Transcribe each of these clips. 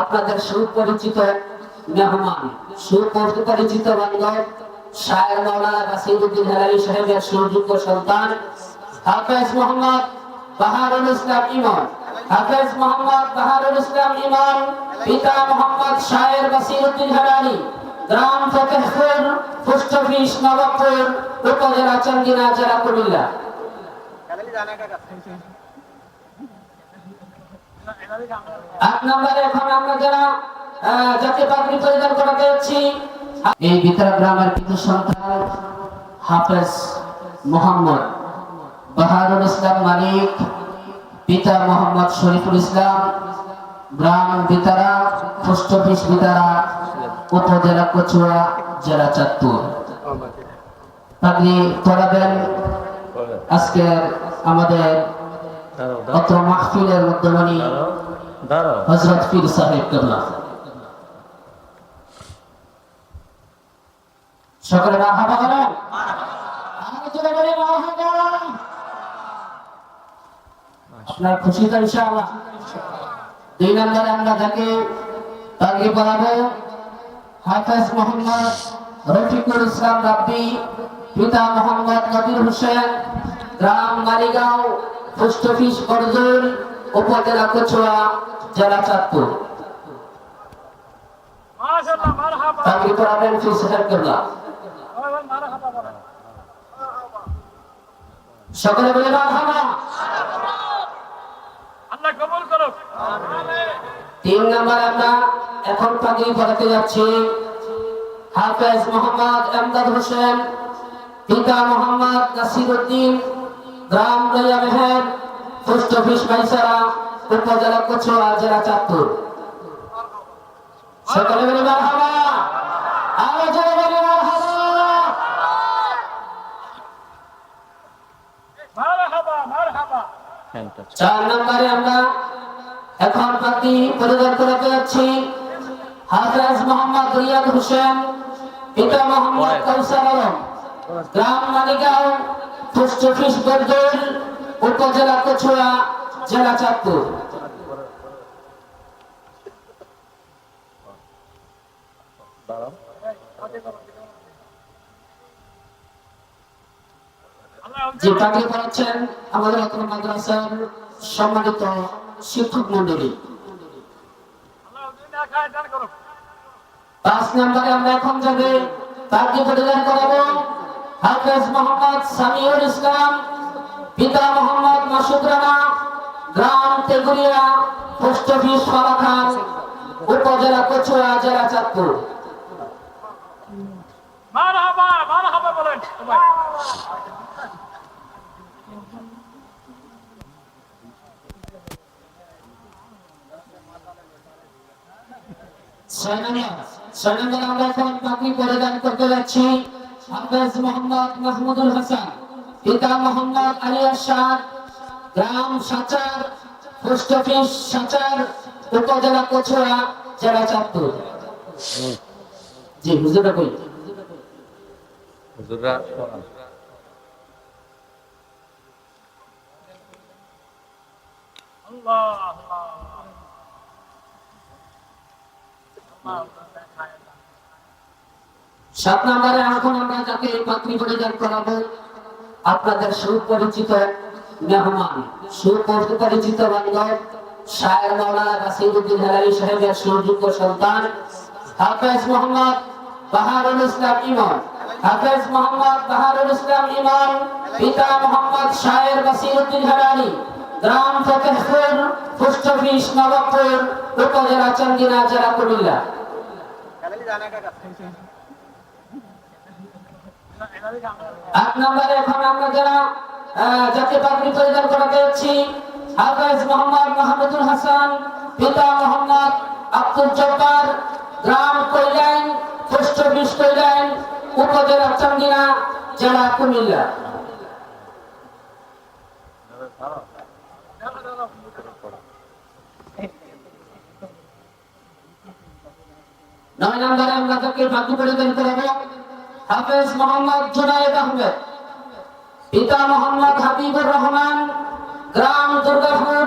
আপনাদের সুপরিচিত মেহমান, সুপরিচিত বান্ধব, শায়ের মাওলানা কাসিরুদ্দিন হেলালি সাহেবের সুযোগ্য সন্তান, হাফেজ মোহাম্মদ বাহারুল ইসলাম ইমন হাফেজ মোহাম্মদ বাহারুল ইসলাম ইমন পিতা মোহাম্মদ শায়ের বাসিরুদ্দিন হেলালি, গ্রাম ফতেহপুর, পোস্ট নবাবপুর, উপজেলা চন্দিনা, জেলা কুমিল্লা। এক নম্বরে এখন আমরা যারা জাতীয় পরিধান এই বিতরা গ্রামের সন্তান হাফেজ মোহাম্মদ বাহারুল ইসলাম মালিক, পিতা মোহাম্মদ শরীফুল ইসলাম গ্রাম বিতারা পোস্ট অফিস বিতারা উপজেলা কচুয়া, জেলা চাঁদপুর। পাগড়ি পড়াবেন আজকের আমাদের দাঁড়াও অত মাহফিলের দাঁড়াও দাঁড়াও। হজরত পীর সাহেব কেবলা। সকলে বলি মারহাবা আপনার খুশি তো ইনশাআল্লাহ। দুই নম্বরে আমরা যাকে তাকে পড়াবো হাফেজ মোহাম্মদ রফিকুল ইসলাম রাব্বি পিতা মোহাম্মদ নবীর হোসেন গ্রাম মালিগাঁও। পোস্ট অফিস বরজুল উপজেলা কচুয়া জেলা চাঁদপুর। পড়াবেন সকলে বলে মারহাবা। আল্লাহ কবুল করুক। তিন নম্বর আমরা এখন পাগড়ি পড়াতে যাচ্ছি। হাফেজ মোহাম্মদ এমদাদ হোসেন পিতা মোহাম্মদ নাসিরুদ্দিন গ্রাম দয়া মেহের পোস্ট অফিস মাইসারা উপজেলা কচুয়া জেলা চাঁদপুর? সকলে বলে মারহাবা। আরও জোরে বলে মারহাবা। হ্যান্ডটা চার নম্বরে আমরা এখন পাতি পরিবার করাতে যাচ্ছি। হাফেজ মোহাম্মদ রিয়াদ হোসেন পিতা মোহাম্মদ কৌশল আলম গ্রাম মালিগাঁও উপজেলা জেলা চাঁদপুর। আমাদের সম্মানিত শিক্ষক মন্ডলী। পাঁচ নম্বরে আমরা এখন যাবে পাগড়ি পরিধান করাবো হাফেজ মোহাম্মদ সামিউল ইসলাম পিতা মোহাম্মদ মাসুদ রানা গ্রাম তেগুরিয়া পোস্ট অফিস ফালাখান উপজেলা কচুয়া জেলা চাঁদপুর। ছয় নম্বর আমরা এখন পাগড়ি পরিধান করতে যাচ্ছি। হাফেজ মোহাম্মদ মাহমুদুল হাসান পিতা মোহাম্মদ আলী আশাদ গ্রাম সাচার পোস্ট অফিস সাচার উপজেলা কচুয়া জেলা চাঁদপুর। জি হুজুরা কই? হুজুররা শোনান। আল্লাহ। আল্লাহ আল্লাহ। সাত নম্বরে এখন আমরা যাকে পাত্রী পরিধান করাবো, আপনাদের সুপরিচিত মেহমান, সুপরিচিত বান্ধব, শায়ের মাওলানা কাসিরুদ্দিন হেলালি সাহেবের সুযোগ্য সন্তান, হাফেজ মোহাম্মদ বাহারুল ইসলাম ইমন, হাফেজ মোহাম্মদ বাহারুল ইসলাম ইমন, পিতা মোহাম্মদ শায়ের বাসিরুদ্দিন হেলালি, গ্রাম ফতেহপুর, পোস্ট অফিস নবাবপুর, উপজেলা চন্দিনা জেলা কুমিল্লা। এক নম্বরে এখন আমরা যারা জাতীয় পাগড়ি পরিধান করাতে যাচ্ছি, হাফেজ মোহাম্মদ মাহমুদুল হাসান, পিতা মোহাম্মদ আব্দুল জব্বার, গ্রাম কৈলাইন পোস্ট অফিস কৈলাইন উপজেলা চান্দিনা জেলা কুমিল্লা। নয় নম্বরে আমরা তাকে পাগড়ি পরিধান করাবো হাফেজ মোহাম্মদ জুনায়েদ আহমেদ পিতা মোহাম্মদ হাবিবুর রহমান গ্রাম দুর্গাপুর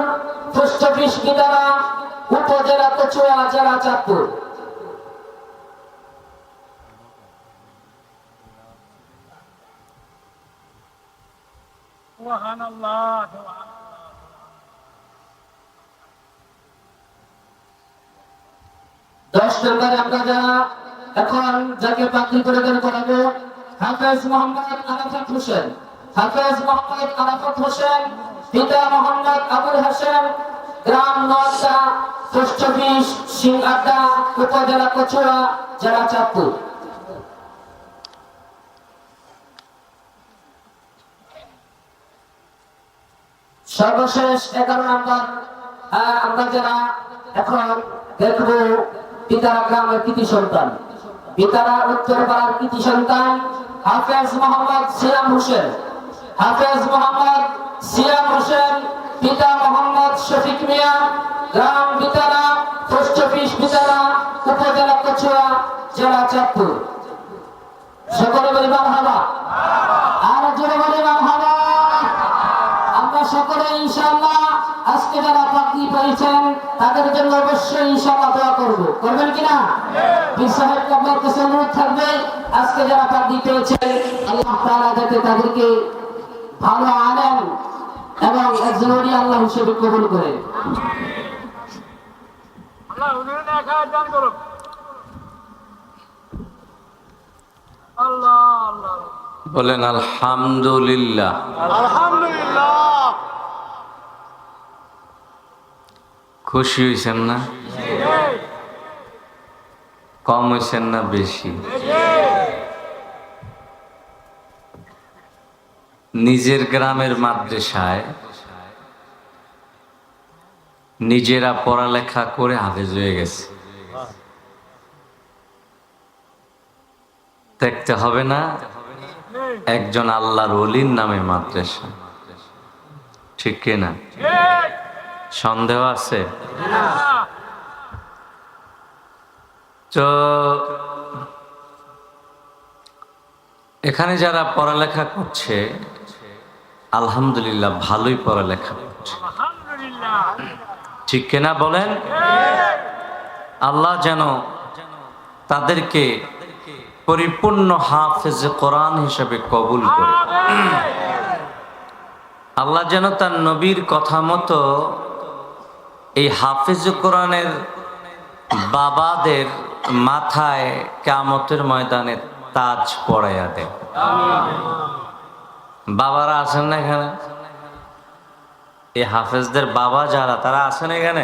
পোস্ট অফিস বিদারা উপজেলা কচুয়া জেলা চাঁদপুর। দশ নম্বরে আমরা যারা এখন যাকে পাত্রী করে করে করাবো, হাফেজ মোহাম্মদ আরাফাত হোসেন। হাফেজ মোহাম্মদ আরাফাত হোসেন, পিতা মোহাম্মদ আবুল হাসেন গ্রাম নওয়াজা পোস্ট অফিস সিংহাটা উপজেলা কচুয়া, জেলা চাঁদপুর। সর্বশেষ এগারো নম্বর আমরা যারা এখন দেখব, পিতারা গ্রামের কৃতি সন্তান। পিতারা উত্তর পাড়ার কৃতি সন্তান, হাফেজ মোহাম্মদ সিয়াম হোসেন। হাফেজ মোহাম্মদ সিয়াম হোসেন, পিতা মোহাম্মদ শফিক মিয়া, গ্রাম পিতারা, পোস্ট অফিস পিতারা, উপজেলা কচুয়া, জেলা চাঁদপুর। সকলে বলি হাবা আর জোরে বলি হাবা আমরা সকলে ইনশাআল্লাহ আজকে যারা পাত্রী পেয়েছেন তাদের জন্য অবশ্যই ইনশাআল্লাহ দোয়া করব। করবেন কিনা? পীর সাহেব আপনার কাছে অনুরোধ থাকবে আজকে যারা পাত্রী পেয়েছেন আল্লাহ তাআলা যাতে তাদেরকে ভালো আলেম এবং একজন আল্লাহ হিসেবে কবুল করে। আল্লাহ হুজুর না দান করুন আল্লাহ আল্লাহ। বলেন আলহামদুলিল্লাহ। আলহামদুলিল্লাহ। খুশি হয়েছেন না? কম হয়েছেন না বেশি? নিজের গ্রামের মাদ্রাসায় নিজেরা পড়ালেখা করে হাফেজ হয়ে গেছে। দেখতে হবে না একজন আল্লাহর অলির নামে মাদ্রাসা। ঠিক কিনা সন্দেহ আছে? তো এখানে যারা পড়ালেখা করছে আলহামদুলিল্লাহ ভালোই পড়ালেখা করছে। ঠিক কিনা বলেন? আল্লাহ যেন তাদেরকে পরিপূর্ণ হাফেজ কোরআন হিসেবে কবুল করে। আল্লাহ যেন তার নবীর কথা মতো এই হাফেজ কোরআনের বাবাদের মাথায় কামতের ময়দানে তাজ পড়াইয়া দেয় বাবারা আছেন না এখানে? এই হাফেজদের বাবা যারা তারা আছেন এখানে?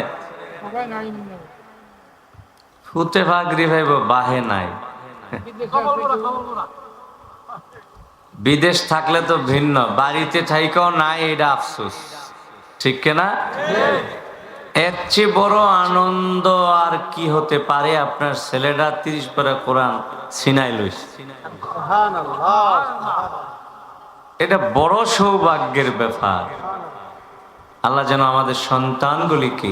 ফুতে ভাগরি ভাইব বাহে নাই। বিদেশ থাকলে তো ভিন্ন। বাড়িতে থাইকেও নাই, এটা আফসোস। ঠিক না? এর চেয়ে বড় আনন্দ আর কি হতে পারে? আপনার ছেলেটা তিরিশ পারা কোরআন সিনাই লইস এটা বড় সৌভাগ্যের ব্যাপার। আল্লাহ যেন আমাদের সন্তানগুলিকে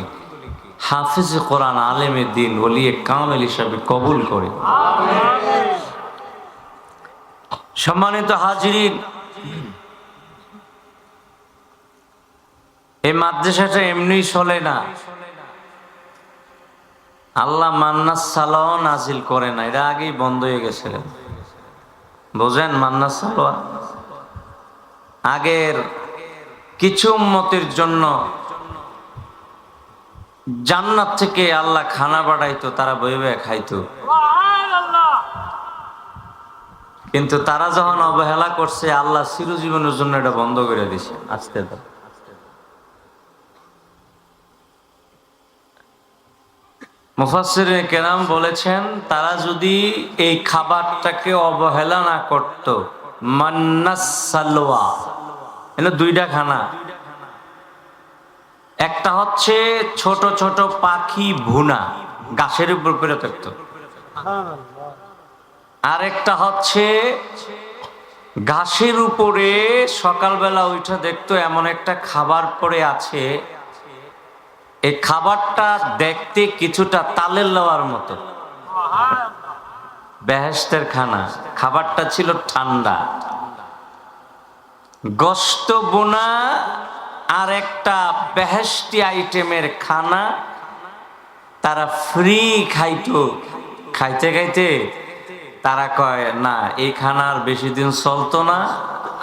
হাফিজ কোরআন আলেমে দিন ওলিয়ে কামেল হিসাবে কবুল করে। সম্মানিত হাজিরিন, এই মাদ্রাসাটা এমনি চলে না। আল্লাহ মান্নাস সালাও নাজিল করে না এটা আগেই বন্ধ হয়ে গেছে। বোঝেন মান্নাস সালোয়া আগের কিছু উম্মতের জন্য জান্নাত থেকে আল্লাহ খানা বাড়াইতো তারা বয়ে বয়ে খাইতো। কিন্তু তারা যখন অবহেলা করছে আল্লাহ চিরজীবনের জন্য এটা বন্ধ করে দিছে। আজকে মুফাসির কেরাম বলেছেন তারা যদি এই খাবারটাকে অবহেলা না করত মান্নাস সালোয়া এগুলো দুইটা খানা। একটা হচ্ছে ছোট ছোট পাখি ভুনা, গাছের উপর পড়ে থাকতো। আরেকটা হচ্ছে ঘাসের উপরে সকালবেলা উঠে দেখতো এমন একটা খাবার পরে আছে। এই খাবারটা দেখতে কিছুটা তালের লওয়ার মতো। বেহেস্তের খানা, খাবারটা ছিল ঠান্ডা। গস্ত বোনা আর একটা বেহেস্তি আইটেমের খানা তারা ফ্রি খাইতো। খাইতে খাইতে তারা কয়, না, এই খানা আর বেশি দিন চলতো না।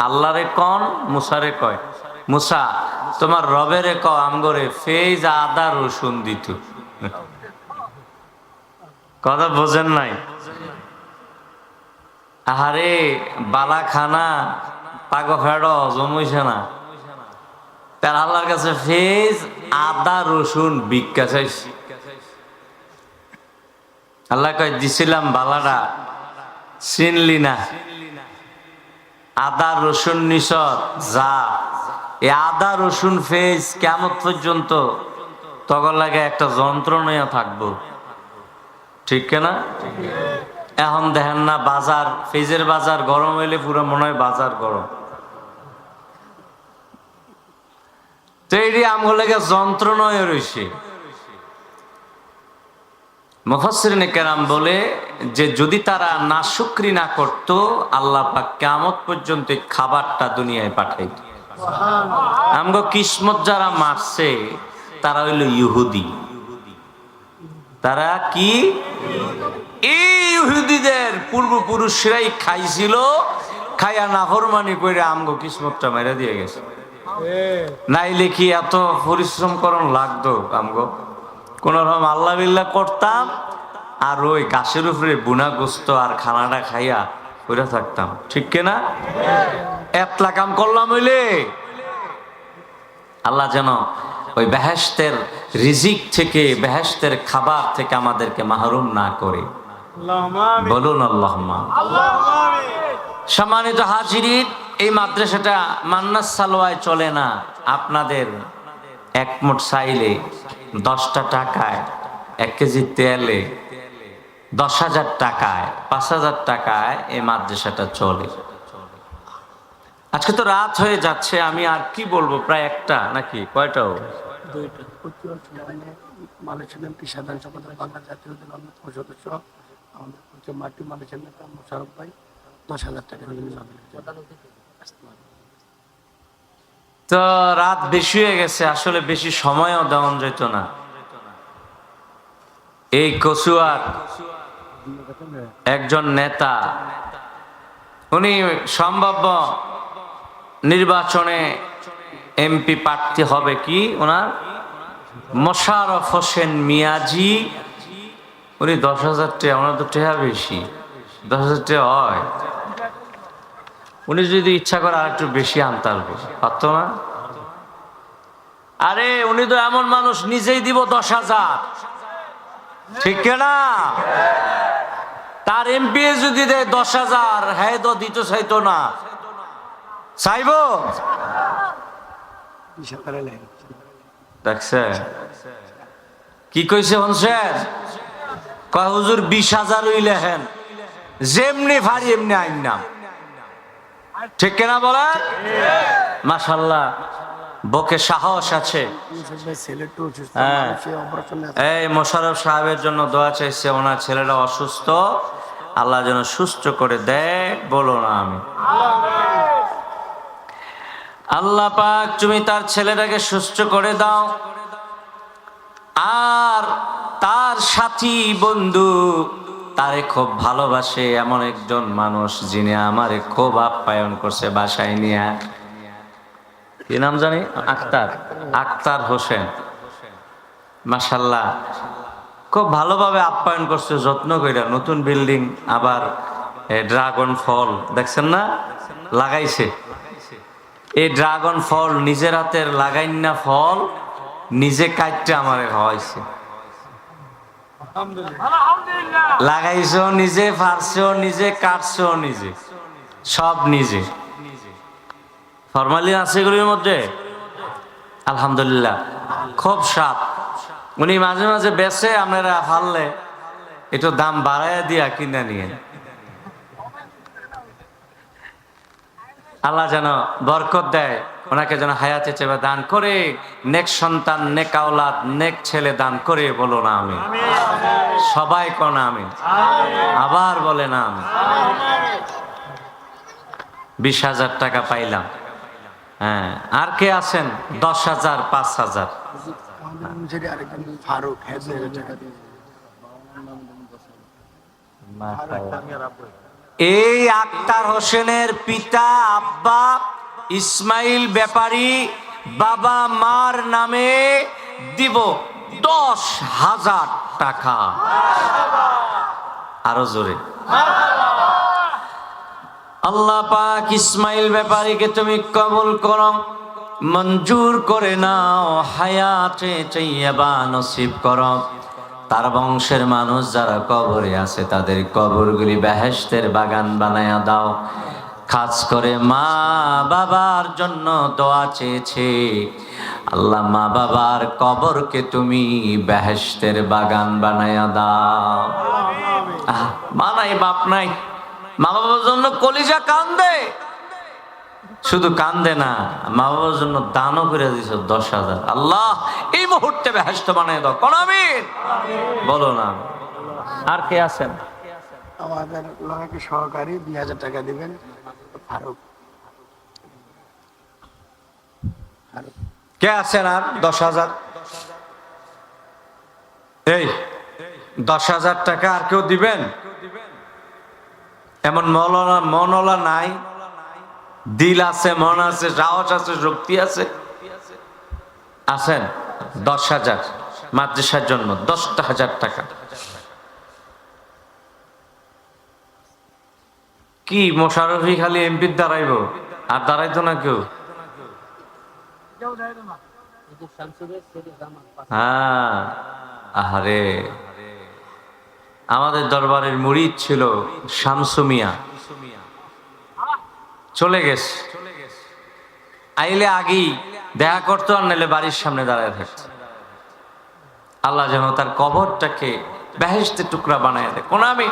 আল্লাহরে কন, মুসারে কয়, মুসা, তোমার রবেরে ক আমগরে ফেজ আদা রসুন দিত। কথা বোঝেন নাই? আহারে বালা খানা পাগো ফেড জমইছে না। তার আল্লাহর কাছে ফেজ, আদা, রসুন ভিক্ষা চাইছি। আল্লাহ কয়, দিছিলাম বালাটা, চিনলি না। আদা, রসুন নিস যা। এই আদা, রসুন, ফেজ কেমন পর্যন্ত? তখন লাগে একটা যন্ত্রণা থাকব। ঠিক না? এখন দেখেন না, বাজার, ফেজের বাজার গরম হইলে পুরো মনে হয় বাজার গরম। রয়েছে কেরাম বলে যে যদি তারা না শুকরি না করত, আল্লাহ পর্যন্ত খাবারটা দুনিয়ায় পাঠাইত। আমগো কিসমত যারা মারছে, তারা হইল ইহুদি। তারা কি? এই ইহুদিদের পূর্বপুরুষরাই খাইছিল, খাইয়া নাফরমানি করে আমগো কিসমতটা মেরে দিয়ে গেছে। নাইলে কি এত পরিশ্রম করন লাগতো আমগো? কোন রকম আল্লাহ বিল্লাহ করতাম আর ওই গাছের উপরে বুনা গোস্ত আর খানাটা খাইয়া ওইটা থাকতাম। ঠিক কিনা একলা কাম করলাম হইলে। আল্লাহ যেন ওই বেহেস্তের রিজিক থেকে বেহেস্তের খাবার থেকে আমাদেরকে মাহরুম না করে। বলুন আল্লাহ সম্মানিত হাজিরিন এই মাদ্রাসাটা মান্নাস সালোয়ায় চলে না, আপনাদের এক মোট চাইলে দশটা টাকায়, এক কেজি তেলে দশ হাজার টাকায়, পাঁচ হাজার টাকায় এই মাদ্রাসাটা চলে। আজকে তো রাত হয়ে যাচ্ছে, আমি আর কি বলব, প্রায় একটা নাকি, কয়টাও? সদস্য, আমাদের মাটি ভাই। দশ হাজার টাকা তো রাত বেশি হয়ে গেছে, আসলে বেশি সময়ও দেওয়া যেত না। এই কচুয়ার একজন নেতা, উনি সম্ভাব্য নির্বাচনে এমপি প্রার্থী হবে কি? ওনার মোশারফ হোসেন মিয়াজি। উনি দশ হাজার টাকা, ওনার তো টাকা বেশি, দশ হাজার টাকা হয়। উনি যদি ইচ্ছা করে আর একটু বেশি আনতে পারবে পারতো না? আরে, উনি তো এমন মানুষ, নিজেই দিব দশ হাজার। ঠিক না? তার এমপি যদি দেয় দশ হাজার হ্যাঁ দিতে চাইতো না। চাইব? দেখছে? কি কইছে হনসেন কয়, হুজুর, বিশ হাজার ওই লেখেন যেমনি ভারি, এমনি আইন নাম। ঠিক কেনা বলেন? মাশাল্লাহ বকে সাহস আছে। হ্যাঁ। এই মোশারফ সাহেবের জন্য দোয়া চাইছে, ওনার ছেলেটা অসুস্থ। আল্লাহ যেন সুস্থ করে দেয়, বলো না আমি। আল্লাহ পাক, তুমি তার ছেলেটাকে সুস্থ করে দাও। আর তার সাথী বন্ধু তারে খুব ভালোবাসে এমন একজন মানুষ যিনি আমারে খুব আপ্যায়ন করছে বাসায় নিয়ে। কি নাম জানি? আক্তার। আক্তার হোসেন। মাসাল্লাহ খুব ভালোভাবে আপ্যায়ন করছে, যত্ন কইরা। নতুন বিল্ডিং, আবার ড্রাগন ফল, দেখছেন না? লাগাইছে। এই ড্রাগন ফল নিজের হাতের লাগাইন না ফল, নিজে কাটতে আমারে খাওয়াইছে। আলহামদুলিল্লাহ। লাগাইছেও নিজে ফারছেও নিজে কাটছেও নিজে। সব নিজে। ফরমালিন আছে এগুলির মধ্যে? আলহামদুলিল্লাহ। খুব সাপ উনি মাঝে মাঝে বেচে আপনারা ফাললে একটু দাম বাড়াইয়া দিয়া কিনে নিয়ে। আল্লাহ যেন বরকত দেয়। ওনাকে যেন হায়াতে চেপে দান করে, নেক সন্তান, নেক আওলাদ, নেক ছেলে দান করে বলো না আমি। সবাই কোন আমি। আবার বলে না আমি। বিশ হাজার টাকা পাইলাম। হ্যাঁ আর কে আছেন? দশ হাজার, পাঁচ হাজার। এই আক্তার হোসেনের পিতা, আব্বা ইসমাইল ব্যাপারী বাবা মার নামে দিব দশ হাজার টাকা। আরও জোরে। আল্লাহ পাক ইসমাইল ব্যাপারীকে তুমি কবুল করো, মঞ্জুর করে নাও, হায়াতে চাইয়াবা নসিব করো। তার বংশের মানুষ যারা কবরে আছে, তাদের কবরগুলি বেহেশতের বাগান বানায়া দাও। খাস করে মা বাবার জন্য দোয়া চেয়েছে। আল্লাহ মা বাবার কবরকে তুমি বেহেস্তের বাগান বানায়া দাও। মা নাই, বাপ নাই। মা বাবার জন্য কলিজা কান্দে। শুধু কান্দে না, মা বাবার জন্য দানও করে দিছ দশ হাজার। আল্লাহ, এই মুহূর্তে বেহেস্ত বানিয়ে দাও। কোন বলো না। আর কে আছেন? আমাদের সহকারী দুই হাজার টাকা দিবেন। ফারুক। কে আছেন আর? দশ হাজার? এই, দশ হাজার টাকা আর কেউ দিবেন? এমন মলনা, মনলা নাই। দিল আছে, মন আছে, সাহস আছে, শক্তি আছে। আছেন? দশ হাজার। মাদ্রাসার জন্য দশটা হাজার টাকা। কি মোশারফি খালি এমপির দাঁড়াইব আর দাঁড়াইতো না কেউ? হ্যাঁ আহারে। আমাদের দরবারের মুরিদ ছিল শামসুমিয়া চলে গেছে। আইলে আগেই দেখা করতো, আর নাহলে বাড়ির সামনে দাঁড়ায় থাকতো। আল্লাহ যেন তার কবরটাকে বেহেস্তে টুকরা বানায় দেয়। কোন আমি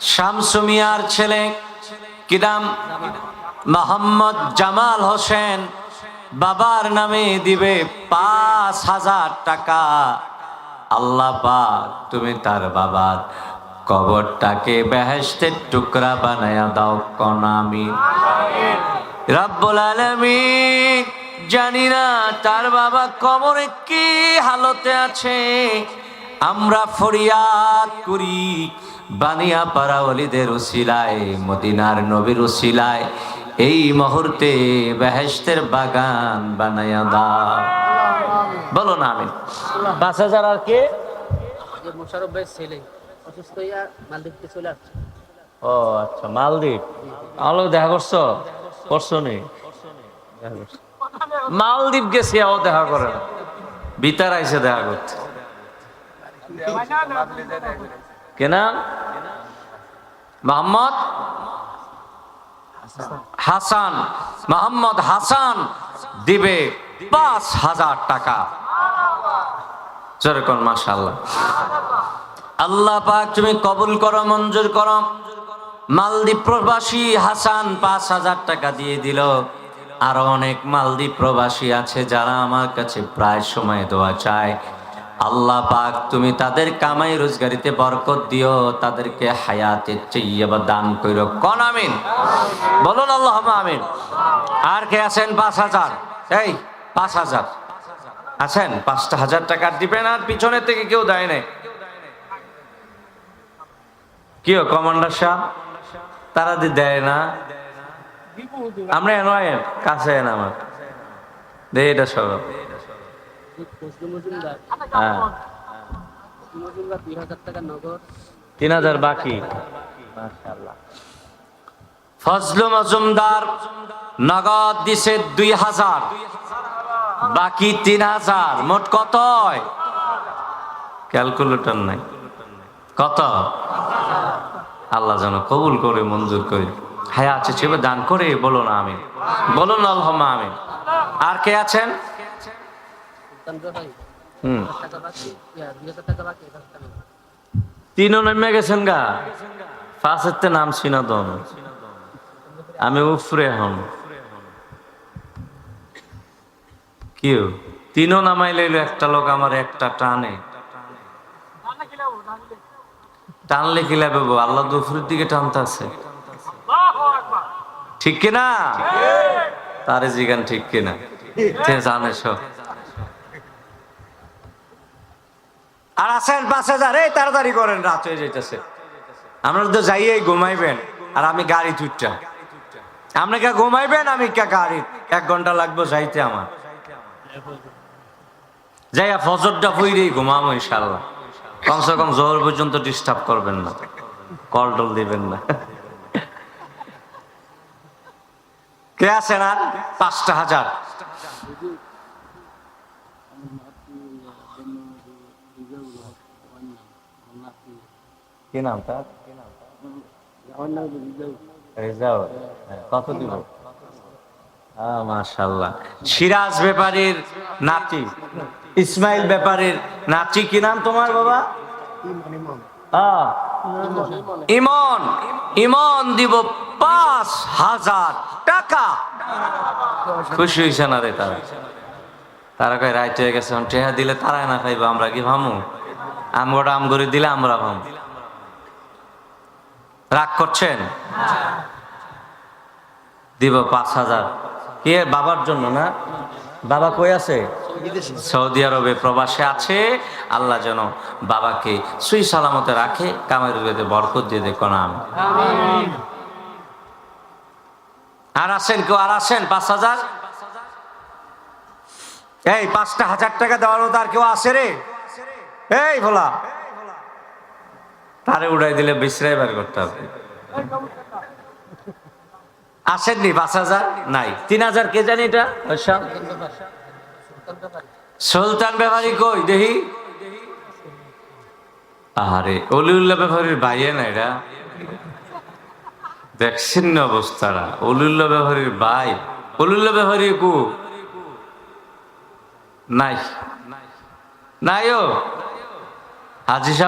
শামসুমিয়ার ছেলে কিরাম মোহাম্মদ জামাল হোসেন। বাবার নামে দিবে পাঁচ হাজার টাকা। আল্লাহ পাক, তুমি তার বাবার কবরটাকে বেহেস্তের টুকরা বানায়া দাও কনামি রব্বুল আলামিন, জানি না তার বাবা কবরে কি হালতে আছে। আমরা ফরিয়াদ করি। বানিয়া পাড়া অলিদের উসিলায় মদিনার নবীর উসিলায় এই মুহূর্তে বেহেস্তের বাগান বানায়া দা বলো না আমি পাঁচ হাজার আর কে? মোশারফ ভাইয়ের ছেলে। অসুস্থ হইয়া মালদ্বীপকে চলে আসছে। ও আচ্ছা মালদ্বীপ। আলো দেখা করছ? করছ নি? দেখা করছ। মালদ্বীপ গেছি আও দেখা করে না। বিতার আইসে দেখা করতে। কেনা মোহাম্মদ হাসান। মোহাম্মদ হাসান দিবে পাঁচ হাজার টাকা। আল্লাহ পাক তুমি কবুল করো, মঞ্জুর করো। মালদ্বীপ প্রবাসী হাসান পাঁচ হাজার টাকা দিয়ে দিল। আরও অনেক মালদ্বীপ প্রবাসী আছে যারা আমার কাছে প্রায় সময় দোয়া চায়। আল্লাহ পাক, তুমি তাদের কামাই রোজগারিতে বরকত দিও, তাদেরকে হায়াতের চেয়ে বা দান কইরো। কন আমিন? বলুন আল্লাহ আমিন। আর কে আছেন? পাঁচ হাজার। এই, পাঁচ হাজার। আছেন? পাঁচটা হাজার টাকা দিবেন আর পিছনের থেকে কেউ দেয় নাই। কি ও, কমান্ডার সাহেব? তারা দি দেয় না। আমরা এনো কাছে এন আমার। দে এটা সব। তিন হাজার বাকি। ফজলু মজুমদার নগদ দিছে দুই হাজার। বাকি তিন হাজার। মোট কত ক্যালকুলেটর নাই। কত? আল্লাহ যেন কবুল করে, মঞ্জুর করে। হ্যাঁ আছে দান করে, বলো না আমি বলুন আল্লাহ আমি আর কে আছেন? তিনও নেমে গেছেন গা। ফার্স্টের নাম সিনাদন। আমি উফরে হন। কিউ? তিনও নামাই লইলো একটা লোক আমার একটা টানে। টানলে কি লাগবে আল্লাহ দুফুরের দিকে টানতে আছে ঠিক কিনা? তারে জিগান ঠিক কিনা? তে জানে সব। আর আসেন পাঁচ হাজার এই তাড়াতাড়ি করেন, রাত হয়ে যাইতেছে। আমরা তো যাইয়েই ঘুমাইবেন, আর আমি গাড়ি তুইটা আপনি কে ঘুমাইবেন, আমি কে গাড়ি, এক ঘণ্টা লাগবে যাইতে আমার। যাইয়া ফজরটা ফুইরেই ঘুমাবো ইনশাল্লাহ কমসে কম জোহর পর্যন্ত ডিস্টার্ব করবেন না। কল টল দিবেন না। কে আছেন আর? পাঁচটা হাজার। কি নাম তার? রেজাউল। হ্যাঁ, কত দিব? মাশাল্লাহ সিরাজ ব্যাপারীর নাতি ইসমাইল ব্যাপারীর নাতি কি নাম তোমার বাবা? ইমন ইমন দিব পাঁচ হাজার টাকা। খুশি হয়েছে না রে তারা? তারা কয় রাইট হয়ে গেছে টেহা দিলে তারাই না খাইবো আমরা কি ভামু? আমগোটা আম করে দিলে আমরা ভামু। রাগ করছেন? দিব পাঁচ হাজার। কে বাবার জন্য না? বাবা কই আছে? সৌদি আরবে প্রবাসে আছে। আল্লাহ যেন বাবাকে সুই সালামতে রাখে, কামের বেদে বরকত দিয়ে দেখো না আর আসেন কেউ, আর আসেন, পাঁচ হাজার? এই, পাঁচটা হাজার টাকা দেওয়ার মতো আর কেউ আসে রে? এই, ভোলা। তারে উড়াই দিলে বিশ্রাই বার করতে হবে। আসেননি পাঁচ হাজার? নাই। তিন হাজার কে জানি এটা? ওইসব? সুলতান ব্যাপারী কই? দেখি। আরে অলিউল্লাহ ব্যাপারীর ভাইয়ে না এটা? দেখছেন না অবস্থাটা? অলিউল্লাহ ব্যাপারীর ভাই। অলিউল্লাহ ব্যাপারী কু? নাই। নাই। ও? হাজি